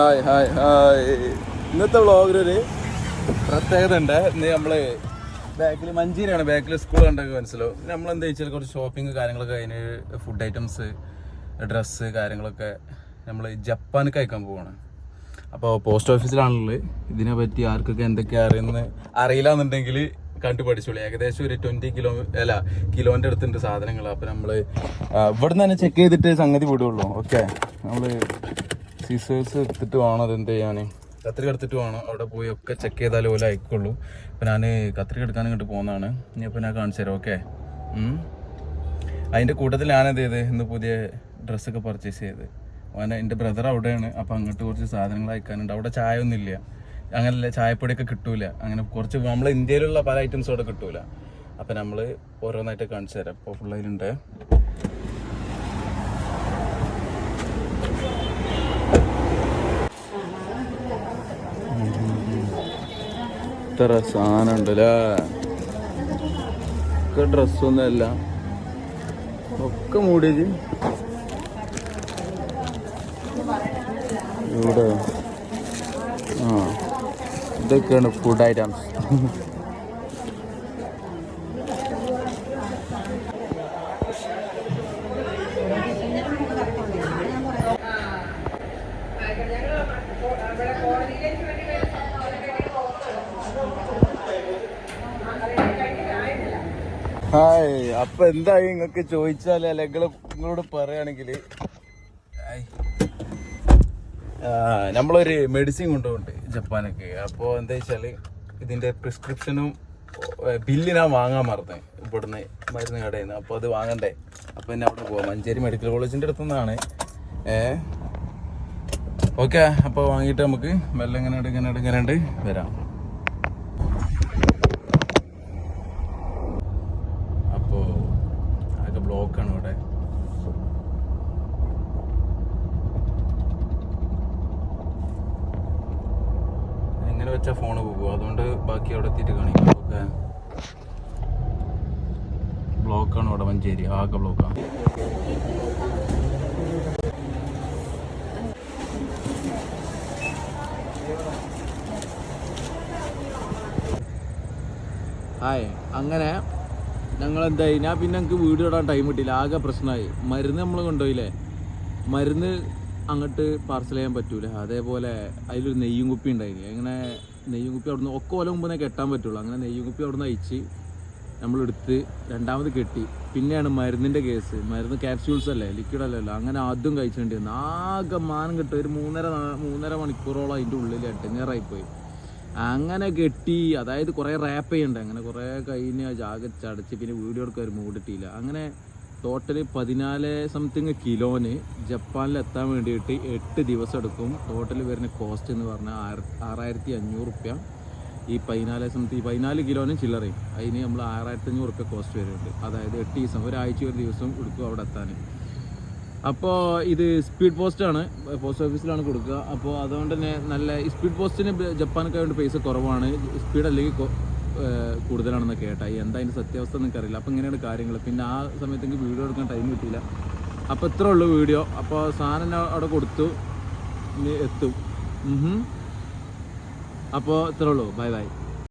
Hi hi hi ഇന്നത്തെ വ്ളോഗിലൊരു പ്രത്യേകത ഉണ്ട് നമ്മൾ ബാക്കിൽ മഞ്ചേരിയാണ് ബാക്കിൽ സ്കൂൾ കണ്ടൊക്കെ മനസ്സിലാവും. നമ്മൾ എന്താ വെച്ചാൽ കുറച്ച് ഷോപ്പിംഗ് കാര്യങ്ങളൊക്കെ അതിന് ഫുഡ് ഐറ്റംസ് ഡ്രസ്സ് കാര്യങ്ങളൊക്കെ നമ്മൾ ജപ്പാനൊക്കെ അയക്കാൻ പോവാണ്. അപ്പോൾ പോസ്റ്റ് ഓഫീസിലാണുള്ളത് ഇതിനെ പറ്റി ആർക്കൊക്കെ എന്തൊക്കെയാ അറിയുന്നത് അറിയില്ല എന്നുണ്ടെങ്കിൽ കണ്ടു പഠിച്ചോളൂ ഏകദേശം ഒരു ട്വന്റി കിലോ അല്ല കിലോന്റെ അടുത്തുണ്ട് സാധനങ്ങൾ അപ്പോൾ നമ്മൾ ഇവിടെ നിന്ന് തന്നെ ചെക്ക് ചെയ്തിട്ട് സംഗതി വിടുള്ളൂ. ഓക്കെ നമ്മൾ സീസേഴ്സ് എടുത്തിട്ട് വേണം അത് എന്ത് ചെയ്യാൻ കത്രിക എടുത്തിട്ട് വേണം. അവിടെ പോയി ഒക്കെ ചെക്ക് ചെയ്താലേ ഓല അയക്കുള്ളൂ. അപ്പോൾ ഞാൻ കത്രിക എടുക്കാൻ ഇങ്ങോട്ട് പോകുന്നതാണ് ഇനി അപ്പോൾ ഞാൻ കാണിച്ചു തരാം ഓക്കെ അതിന്റെ കൂട്ടത്തിൽ ഞാൻ എന്ത് ചെയ്ത്? ഇന്ന് പുതിയ ഡ്രസ്സൊക്കെ പർച്ചേസ് ചെയ്ത്. അവൻ എന്റെ ബ്രദർ അവിടെയാണ്. അപ്പോൾ അങ്ങോട്ട് കുറച്ച് സാധനങ്ങൾ അയക്കാനുണ്ട്. അവിടെ ചായ ഒന്നും ഇല്ല അങ്ങനല്ല ചായപ്പൊടിയൊക്കെ കിട്ടൂല. അങ്ങനെ കുറച്ച് നമ്മൾ ഇന്ത്യയിലുള്ള പല ഐറ്റംസും അവിടെ കിട്ടൂല. അപ്പം നമ്മൾ ഓരോന്നായിട്ട് കാണിച്ചു തരാം. അപ്പോൾ ഫുൾ ഇത്ര സാധനം ഉണ്ടല്ലേ ഡ്രസ്സൊന്നും അല്ല. ഒക്കെ മൂടിയത് ഇവിടെ. ആ. ഇതൊക്കെയാണ് ഫുഡ് ഐറ്റംസ് ഹായ് അപ്പൊ എന്തായി? നിങ്ങക്ക് ചോദിച്ചാൽ അല്ലെങ്കിൽ നിങ്ങളോട് പറയുകയാണെങ്കിൽ നമ്മളൊരു മെഡിസിൻ കൊണ്ടുപോകുന്നുണ്ട് ജപ്പാനൊക്കെ. അപ്പോൾ എന്താ വെച്ചാൽ ഇതിന്റെ പ്രിസ്ക്രിപ്ഷനും ഞാൻ വാങ്ങാൻ മറന്നേ. ഇവിടുന്ന് മരുന്ന് കടയിൽ നിന്ന് അപ്പോൾ അത് വാങ്ങണ്ടേ? അപ്പോൾ എന്നെ അവിടെ പോവാം. മഞ്ചേരി മെഡിക്കൽ കോളേജിന്റെ അടുത്തു നിന്നാണ് ഏ? ഓക്കെ അപ്പോൾ വാങ്ങിയിട്ട് നമുക്ക് മെല്ലെ ഇങ്ങനെ ഇങ്ങനെ ഇങ്ങനെ വരാം അപ്പോൾ ആകെ ബ്ലോക്കാണ് ഇവിടെ. എങ്ങനെ വെച്ചാ ഫോണ് പോകും. അതുകൊണ്ട് ബാക്കി അവിടെ എത്തിയിട്ട് കാണിക്കാം. ഓക്കെ ബ്ലോക്കാണ് ഇവിടെ മഞ്ചേരി. ആകെ ബ്ലോക്കാണ് ഹായ്. അങ്ങനെ ഞങ്ങൾ എന്തായി ഞാൻ പിന്നെ ഞങ്ങൾക്ക് വീട് ഇടാൻ ടൈം കിട്ടിയില്ല. ആകെ പ്രശ്നമായി. മരുന്ന് നമ്മൾ കൊണ്ടുപോയില്ലേ? മരുന്ന് അങ്ങോട്ട് പാർസൽ ചെയ്യാൻ പറ്റൂല. അതേപോലെ അതിലൊരു നെയ്യും കുപ്പി ഉണ്ടായിരുന്നു അങ്ങനെ നെയ്യും കുപ്പി അവിടുന്ന് ഒക്കെ ഓല മുമ്പ് കെട്ടാൻ പറ്റുള്ളൂ. അങ്ങനെ നെയ്യും കുപ്പി അവിടുന്ന് അയച്ച് നമ്മളെടുത്ത് രണ്ടാമത് കെട്ടി. പിന്നെയാണ് മരുന്നിന്റെ കേസ് മരുന്ന് ക്യാപ്സ്യൂൾസ് അല്ലേ? ലിക്വിഡ് അല്ലല്ലോ. അങ്ങനെ ആദ്യം കഴിച്ചേണ്ടി വന്നു ആകെ മാനം കിട്ടും ഒരു മൂന്നര മൂന്നര മണിക്കൂറോളം അതിന്റെ ഉള്ളിൽ എട്ടങ്ങേറായിപ്പോയി അങ്ങനെ കെട്ടി അതായത് കുറേ റാപ്പ് ചെയ്യണ്ട അങ്ങനെ കുറേ കഴിഞ്ഞ് ജാഗ ചടച്ച് പിന്നെ വീഡിയോ എടുക്കാൻ ഒരു മൂടിട്ടില്ല അങ്ങനെ ടോട്ടൽ പതിനാല് സംതിങ് കിലോന് ജപ്പാനിൽ എത്താൻ വേണ്ടിയിട്ട് എട്ട് ദിവസം എടുക്കും. ടോട്ടൽ വരുന്ന കോസ്റ്റ് എന്ന് പറഞ്ഞാൽ ആറായിരത്തി അഞ്ഞൂറ് റുപ്യ. ഈ പതിനാല് സംതിങ് പതിനാല് കിലോനും ചില്ലറയും അതിന് നമ്മൾ ആറായിരത്തി അഞ്ഞൂറ് റുപ്യ കോസ്റ്റ് വരുന്നുണ്ട്. അതായത് എട്ട് ദിവസം ഒരാഴ്ച ഒരു ദിവസം എടുക്കും അവിടെ എത്താൻ. അപ്പോൾ ഇത് സ്പീഡ് പോസ്റ്റാണ് പോസ്റ്റ് ഓഫീസിലാണ് കൊടുക്കുക. അപ്പോൾ അതുകൊണ്ട് തന്നെ നല്ല സ്പീഡ് പോസ്റ്റിന് ജപ്പാനൊക്കെ ആയതുകൊണ്ട് പൈസ കുറവാണ്. സ്പീഡ് അല്ലെങ്കിൽ കൂടുതലാണെന്ന് കേട്ടാ. എന്താ അതിന്റെ സത്യാവസ്ഥ അറിയില്ല അപ്പോൾ ഇങ്ങനെയാണ് കാര്യങ്ങൾ പിന്നെ ആ സമയത്ത് എനിക്ക് വീഡിയോ എടുക്കാൻ ടൈം കിട്ടിയില്ല. അപ്പോൾ ഇത്രേ ഉള്ളൂ വീഡിയോ. അപ്പോൾ സാധനം അവിടെ കൊടുത്തു. ഇനി എത്തും. അപ്പോൾ ഇത്രേ ഉള്ളൂ. Bye bye